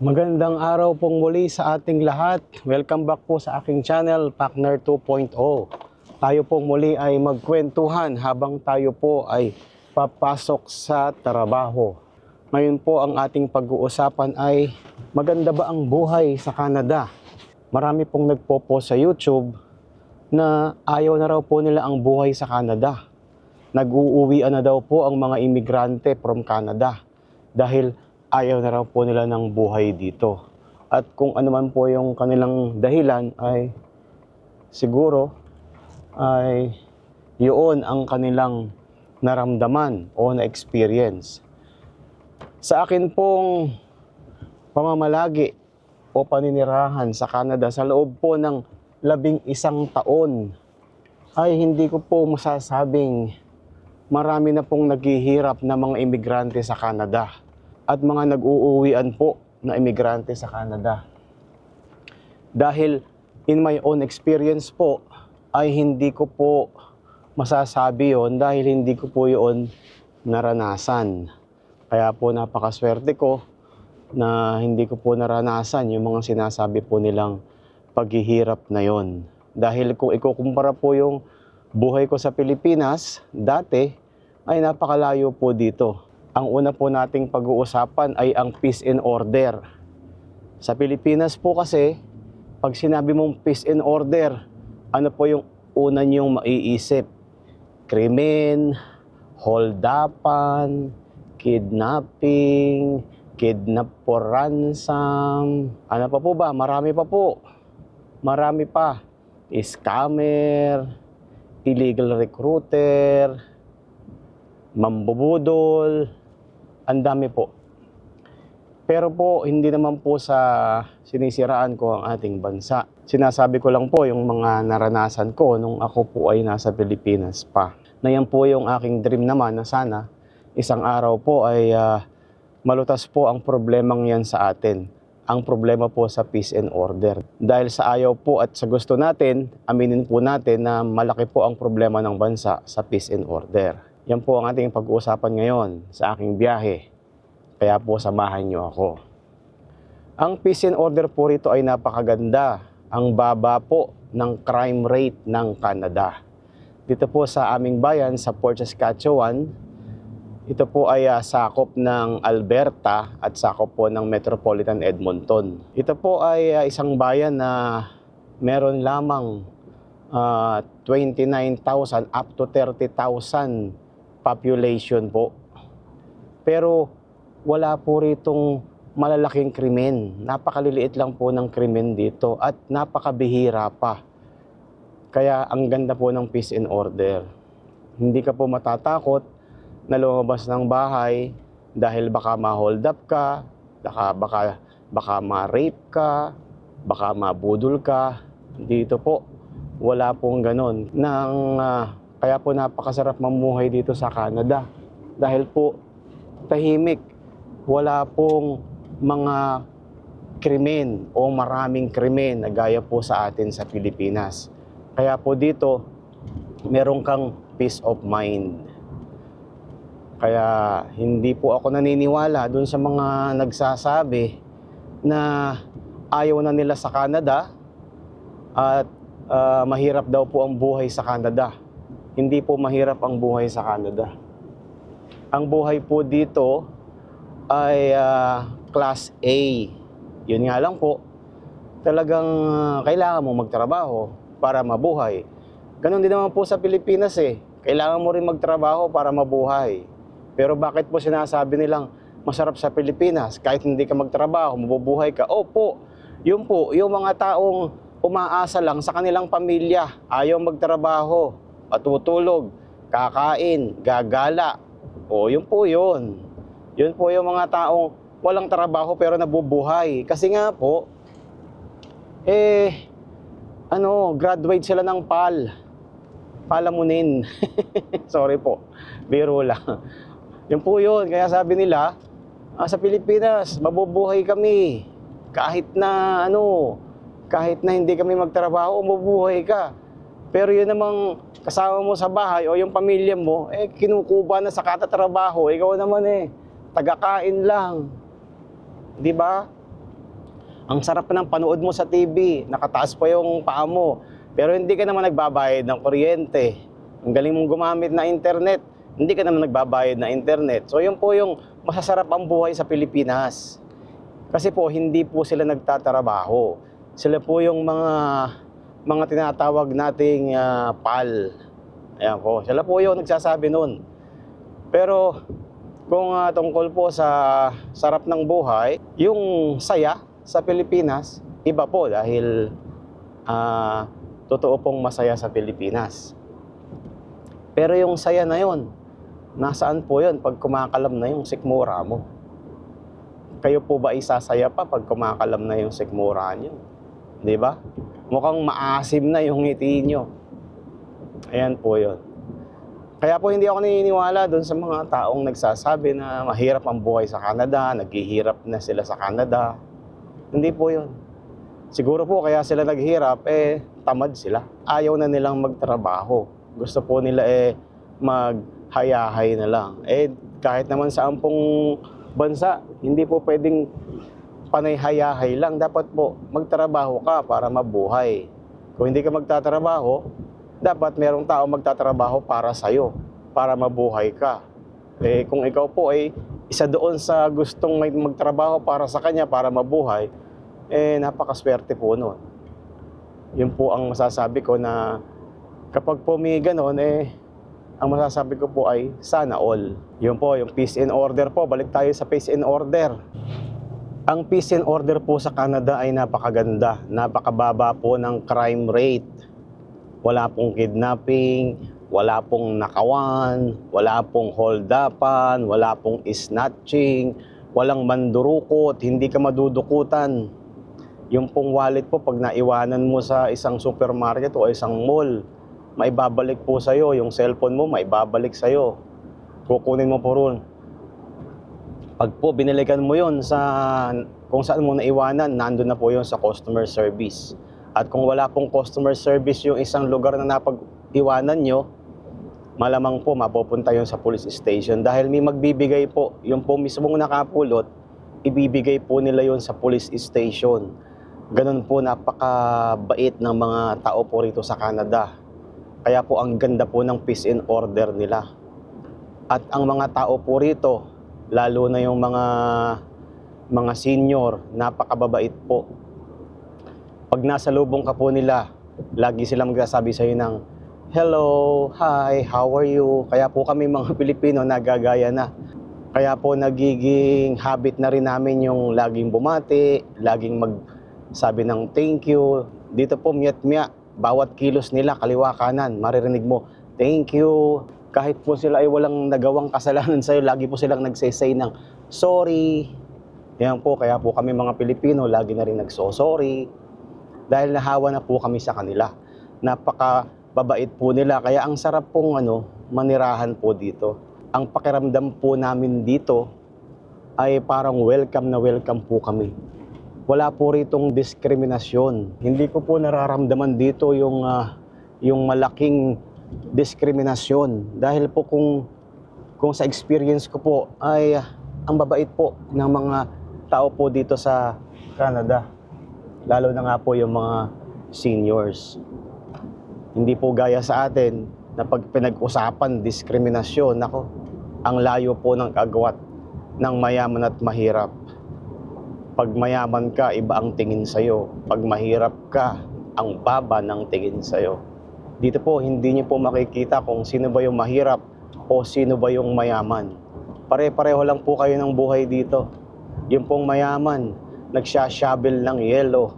Magandang araw pong muli sa ating lahat. Welcome back po sa aking channel, Partner 2.0. Tayo pong muli ay magkwentuhan habang tayo po ay papasok sa trabaho. Ngayon po ang ating pag-uusapan ay maganda ba ang buhay sa Canada? Marami pong nagpo-post sa YouTube na ayaw na raw po nila ang buhay sa Canada. Nag-uuwian na daw po ang mga imigrante from Canada dahil ayaw na raw po nila ng buhay dito. At kung ano man po yung kanilang dahilan ay siguro ay yun ang kanilang naramdaman o na-experience. Sa akin pong pamamalagi o paninirahan sa Canada sa loob po ng labing isang taon ay hindi ko po masasabing marami na pong naghihirap na mga imigrante sa Canada at mga nag-uuwian po na imigrante sa Canada. Dahil in my own experience po ay hindi ko po masasabi yon dahil hindi ko po yon naranasan. Kaya po napakaswerte ko na hindi ko po naranasan yung mga sinasabi po nilang paghihirap na yon. Dahil kung ikukumpara po yung buhay ko sa Pilipinas, dati ay napakalayo po dito. Ang una po nating pag-uusapan ay ang peace and order. Sa Pilipinas po kasi, pag sinabi mong peace and order, ano po yung una niyong maiisip? Krimen, holdapan, kidnapping, kidnap for ransom. Ano pa po ba? Marami pa po. Marami pa. Scammer, illegal recruiter, mambubudol, ang dami po. Pero po, hindi naman po sa sinisiraan ko ang ating bansa. Sinasabi ko lang po yung mga naranasan ko nung ako po ay nasa Pilipinas pa. Na yan po yung aking dream naman na sana isang araw po ay ah, malutas po ang problemang yan sa atin. Ang problema po sa peace and order. Dahil sa ayaw po at sa gusto natin, aminin po natin na malaki po ang problema ng bansa sa peace and order. Yan po ang ating pag-uusapan ngayon sa aking biyahe. Kaya po samahan niyo ako. Ang peace and order po rito ay napakaganda. Ang baba po ng crime rate ng Canada. Dito po sa aming bayan sa Port Saskatchewan, ito po ay ah, sakop ng Alberta at sakop po ng Metropolitan Edmonton. Ito po ay ah, isang bayan na meron lamang ah, 29,000 up to 30,000 population po. Pero wala po ritong malalaking krimen. Napakaliliit lang po ng krimen dito at napakabihira pa. Kaya ang ganda po ng peace and order. Hindi ka po matatakot na lumabas ng bahay dahil baka ma-hold up ka, baka, baka, baka ma-rape ka, baka mabudol ka. Dito po, wala pong ganon. Nang, ah, kaya po napakasarap mamuhay dito sa Canada. Dahil po, tahimik. Wala pong mga krimen o maraming krimen na gaya po sa atin sa Pilipinas. Kaya po dito, meron kang peace of mind. Kaya hindi po ako naniniwala dun sa mga nagsasabi na ayaw na nila sa Canada at ah, mahirap daw po ang buhay sa Canada. Hindi po mahirap ang buhay sa Canada. Ang buhay po dito ay ah, class A. Yun nga lang po, talagang ah, kailangan mo magtrabaho para mabuhay. Ganon din naman po sa Pilipinas eh. Kailangan mo rin magtrabaho para mabuhay. Pero bakit po sinasabi nilang masarap sa Pilipinas kahit hindi ka magtrabaho, mabubuhay ka? Opo, yun po, yung mga taong umaasa lang sa kanilang pamilya, ayaw magtrabaho, matutulog, kakain, gagala. O, yun po yun. Yun po yung mga taong walang trabaho pero nabubuhay. Kasi nga po, eh, ano, graduate sila ng PAL. Palamunin. Sorry po, biro lang. Yun po yun. Kaya sabi nila, ah, sa Pilipinas, mabubuhay kami. Kahit na ano, kahit na hindi kami magtrabaho, mabubuhay ka. Pero yun namang kasama mo sa bahay o yung pamilya mo, eh kinukuba na sa katatrabaho. Ikaw naman eh, tagakain lang. Di ba? Ang sarap ng panood mo sa TV, nakataas pa yung paa mo. Pero hindi ka naman nagbabayad ng kuryente. Ang galing mong gumamit na internet, hindi ka naman nagbabayad na internet. So yun po yung masasarap ang buhay sa Pilipinas. Kasi po hindi po sila nagtatrabaho. Sila po yung mga mga tinatawag nating ah, pal. Ayan po, sila po yung nagsasabi nun. Pero kung ah, tungkol po sa sarap ng buhay, yung saya sa Pilipinas, iba po dahil ah, totoo pong masaya sa Pilipinas. Pero yung saya na yon, nasaan po yon pag kumakalam na yung sikmura mo? Kayo po ba isasaya pa pag kumakalam na yung sikmura nyo? Di ba? Mukhang maasim na yung ngiti nyo. Ayan po yon. Kaya po hindi ako naniniwala doon sa mga taong nagsasabi na mahirap ang buhay sa Canada, naghihirap na sila sa Canada. Hindi po yun. Siguro po kaya sila naghirap, eh tamad sila. Ayaw na nilang magtrabaho. Gusto po nila eh maghayahay na lang. Eh kahit naman sa ampong bansa, hindi po pwedeng panayhayahay lang. Dapat po magtrabaho ka para mabuhay. Kung hindi ka magtatrabaho, dapat merong tao magtatrabaho para sa'yo, para mabuhay ka. Eh, kung ikaw po ay isa doon sa gustong may magtrabaho para sa kanya, para mabuhay, eh, napakaswerte po nun. Yun po ang masasabi ko na kapag po may ganon, eh, ang masasabi ko po ay sana all. Yun po, yung peace and order po. Balik tayo sa peace and order. Ang peace and order po sa Canada ay napakaganda. Napakababa po ng crime rate wala pong kidnapping, wala pong nakawan, wala pong holdapan, wala pong snatching, walang mandurukot, hindi ka madudukutan. Yung pong wallet po, pag naiwanan mo sa isang supermarket o isang mall, maibabalik po sa'yo. Yung cellphone mo, maibabalik sa'yo. Kukunin mo po ron. Pag po binilikan mo yon sa kung saan mo naiwanan, nandun na po yon sa customer service. At kung wala pong customer service yung isang lugar na napag-iwanan nyo, malamang po mapupunta yun sa police station. Dahil may magbibigay po, yung po mismong nakapulot, ibibigay po nila yon sa police station. Ganun po napakabait ng mga tao po rito sa Canada. Kaya po ang ganda po ng peace and order nila. At ang mga tao po rito, lalo na yung mga mga senior, napakababait po pag nasa lubong ka po nila, lagi silang magsasabi sa'yo ng, Hello, hi, how are you? Kaya po kami mga Pilipino nagagaya na. Kaya po nagiging habit na rin namin yung laging bumati, laging magsabi ng thank you. Dito po, miyat-miya, bawat kilos nila, kaliwa kanan, maririnig mo, thank you. Kahit po sila ay walang nagawang kasalanan sa'yo, lagi po silang nagsasay ng sorry. Yan po, kaya po kami mga Pilipino, lagi na rin nagso-sorry dahil nahawa na po kami sa kanila. Napaka babait po nila kaya ang sarap pong ano manirahan po dito. Ang pakiramdam po namin dito ay parang welcome na welcome po kami. Wala po ritong diskriminasyon. Hindi ko po nararamdaman dito yung ah, yung malaking diskriminasyon dahil po kung kung sa experience ko po ay ah, ang babait po ng mga tao po dito sa Canada lalo na nga po yung mga seniors. Hindi po gaya sa atin na pag pinag-usapan diskriminasyon, nako, ang layo po ng kagawat ng mayaman at mahirap. Pag mayaman ka, iba ang tingin sa'yo. Pag mahirap ka, ang baba ng tingin sa'yo. Dito po, hindi niyo po makikita kung sino ba yung mahirap o sino ba yung mayaman. Pare-pareho lang po kayo ng buhay dito. Yung pong mayaman, nagsashovel ng yelo,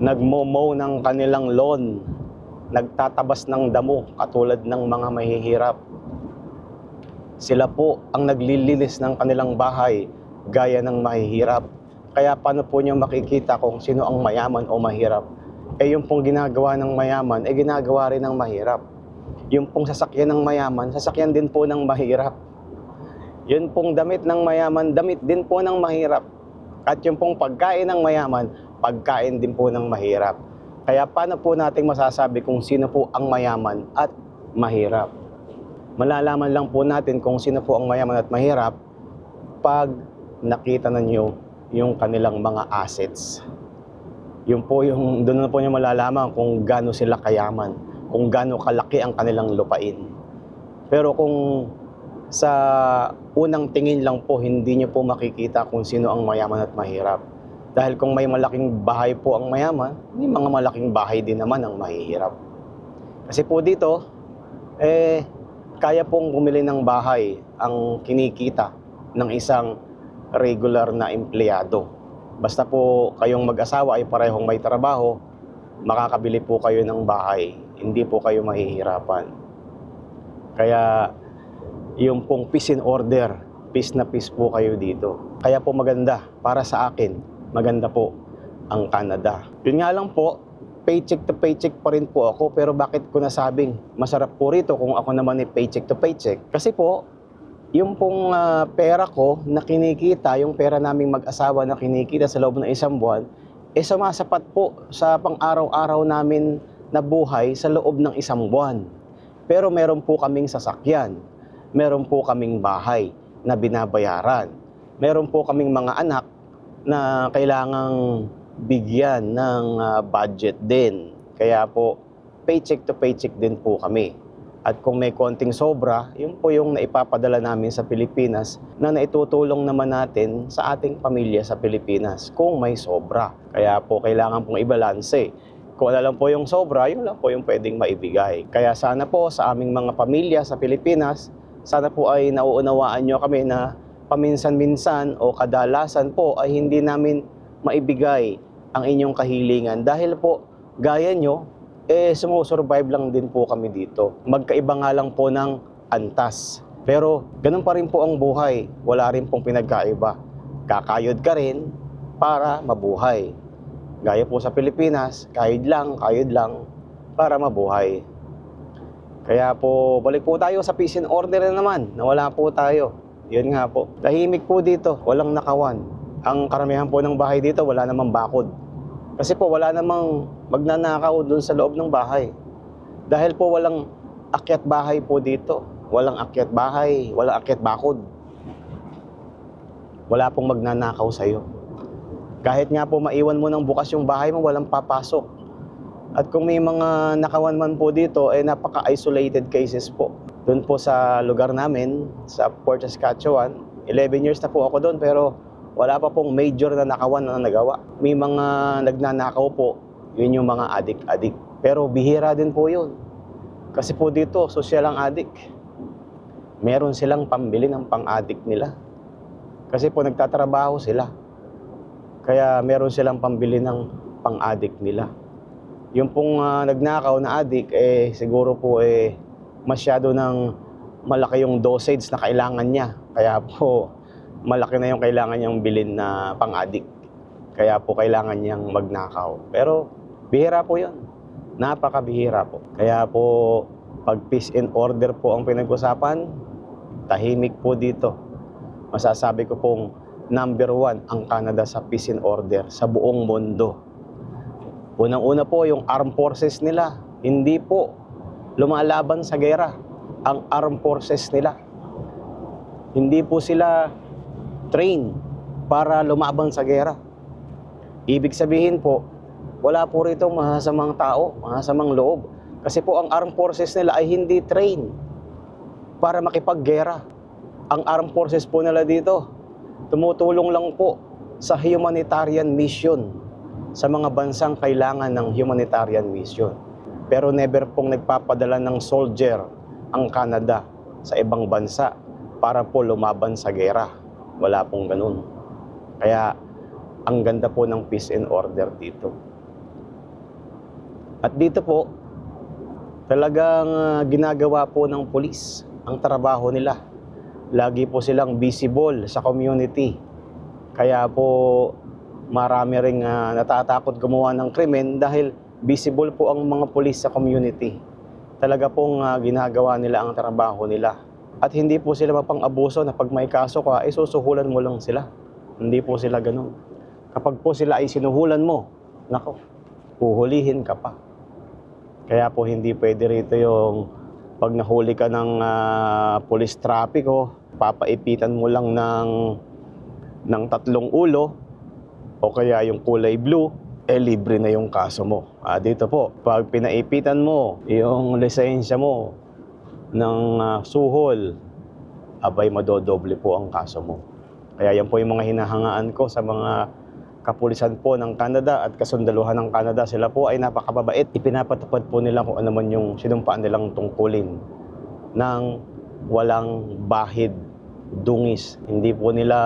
nagmomow ng kanilang lawn, nagtatabas ng damo katulad ng mga mahihirap. Sila po ang naglilinis ng kanilang bahay gaya ng mahihirap. Kaya paano po niyo makikita kung sino ang mayaman o mahirap? Eh yung pong ginagawa ng mayaman, eh ginagawa rin ng mahirap. Yung pong sasakyan ng mayaman, sasakyan din po ng mahirap. Yun pong damit ng mayaman, damit din po ng mahirap. At yung pong pagkain ng mayaman, pagkain din po ng mahirap. Kaya paano po nating masasabi kung sino po ang mayaman at mahirap? Malalaman lang po natin kung sino po ang mayaman at mahirap pag nakita na nyo yung kanilang mga assets. Yun po yung, doon na po niya malalaman kung gaano sila kayaman, kung gaano kalaki ang kanilang lupain. Pero kung sa unang tingin lang po, hindi niyo po makikita kung sino ang mayaman at mahirap. Dahil kung may malaking bahay po ang mayaman, may mga malaking bahay din naman ang mahihirap. Kasi po dito, eh, kaya pong bumili ng bahay ang kinikita ng isang regular na empleyado. Basta po kayong mag-asawa ay parehong may trabaho, makakabili po kayo ng bahay. Hindi po kayo mahihirapan. Kaya yung pong peace in order, peace na peace po kayo dito. Kaya po maganda, para sa akin, maganda po ang Canada. Yun nga lang po, paycheck to paycheck pa rin po ako, pero bakit ko nasabing masarap po rito kung ako naman ay paycheck to paycheck? Kasi po, yung pong ah, pera ko na kinikita, yung pera naming mag-asawa na kinikita sa loob ng isang buwan, eh sumasapat po sa pang-araw-araw namin na buhay sa loob ng isang buwan. Pero meron po kaming sasakyan, meron po kaming bahay na binabayaran, meron po kaming mga anak na kailangang bigyan ng ah, budget din. Kaya po, paycheck to paycheck din po kami. At kung may konting sobra, yun po yung naipapadala namin sa Pilipinas na naitutulong naman natin sa ating pamilya sa Pilipinas kung may sobra. Kaya po kailangan pong ibalanse. Kung wala lang po yung sobra, yun lang po yung pwedeng maibigay. Kaya sana po sa aming mga pamilya sa Pilipinas, sana po ay nauunawaan nyo kami na paminsan-minsan o kadalasan po ay hindi namin maibigay ang inyong kahilingan dahil po gaya nyo, eh sumusurvive lang din po kami dito. Magkaiba nga lang po ng antas. Pero ganun pa rin po ang buhay. Wala rin pong pinagkaiba. Kakayod ka rin para mabuhay. Gaya po sa Pilipinas, kayod lang, kayod lang para mabuhay. Kaya po, balik po tayo sa peace and order na naman. Nawala po tayo. Yun nga po. Tahimik po dito, walang nakawan. Ang karamihan po ng bahay dito, wala namang bakod. Kasi po wala namang magnanakaw doon sa loob ng bahay. Dahil po walang akyat bahay po dito. Walang akyat bahay, walang akyat bakod. Wala pong magnanakaw sa'yo. Kahit nga po maiwan mo ng bukas yung bahay mo, walang papasok. At kung may mga nakawan man po dito, eh napaka-isolated cases po. Doon po sa lugar namin, sa Port Saskatchewan, 11 years na po ako doon pero wala pa pong major na nakawan na nagawa. May mga nagnanakaw po, yun yung mga adik-adik. Pero bihira din po yun. Kasi po dito, social ang adik. Meron silang pambili ng pang-adik nila. Kasi po nagtatrabaho sila. Kaya meron silang pambili ng pang-adik nila. Yung pong ah, nagnakaw na adik, eh siguro po eh masyado ng malaki yung dosage na kailangan niya. Kaya po malaki na yung kailangan niyang bilhin na pang-adik. Kaya po kailangan niyang magnakaw. Pero bihira po yun. Napakabihira po. Kaya po pag peace and order po ang pinag-usapan, tahimik po dito. Masasabi ko pong number one ang Canada sa peace and order sa buong mundo. Unang-una po yung armed forces nila. Hindi po lumalaban sa gera ang armed forces nila. Hindi po sila train para lumaban sa gera. Ibig sabihin po, wala po rito masasamang tao, masasamang loob. Kasi po ang armed forces nila ay hindi train para makipaggera. Ang armed forces po nila dito, tumutulong lang po sa humanitarian mission sa mga bansang kailangan ng humanitarian mission. Pero never pong nagpapadala ng soldier ang Canada sa ibang bansa para po lumaban sa gera. Wala pong ganun. Kaya ang ganda po ng peace and order dito. At dito po, talagang ah, ginagawa po ng pulis ang trabaho nila. Lagi po silang visible sa community. Kaya po marami ring ah, natatakot gumawa ng krimen dahil visible po ang mga pulis sa community. Talaga pong ah, ginagawa nila ang trabaho nila. At hindi po sila mapang-abuso na pag may kaso ka, ay susuhulan mo lang sila. Hindi po sila ganun. Kapag po sila ay sinuhulan mo, nako, puhulihin ka pa. Kaya po hindi pwede rito yung pag nahuli ka ng ah, police traffic, oh, papaipitan mo lang ng, ng tatlong ulo, o kaya yung kulay blue, eh libre na yung kaso mo. Ah, dito po, pag pinaipitan mo yung lisensya mo ng ah, suhol, abay madodoble po ang kaso mo. Kaya yan po yung mga hinahangaan ko sa mga kapulisan po ng Canada at kasundaluhan ng Canada. Sila po ay napakababait. Ipinapatupad po nila kung ano man yung sinumpaan nilang tungkulin ng walang bahid, dungis. Hindi po nila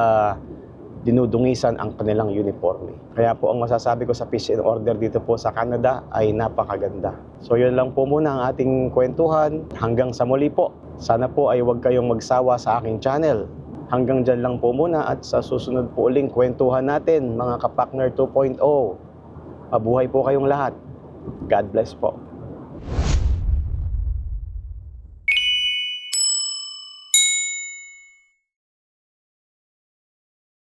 dinudungisan ang kanilang uniforme. Kaya po ang masasabi ko sa peace and order dito po sa Canada ay napakaganda. So yun lang po muna ang ating kwentuhan. Hanggang sa muli po. Sana po ay huwag kayong magsawa sa aking channel. Hanggang dyan lang po muna at sa susunod po uling kwentuhan natin mga kapakner 2.0. Mabuhay po kayong lahat. God bless po.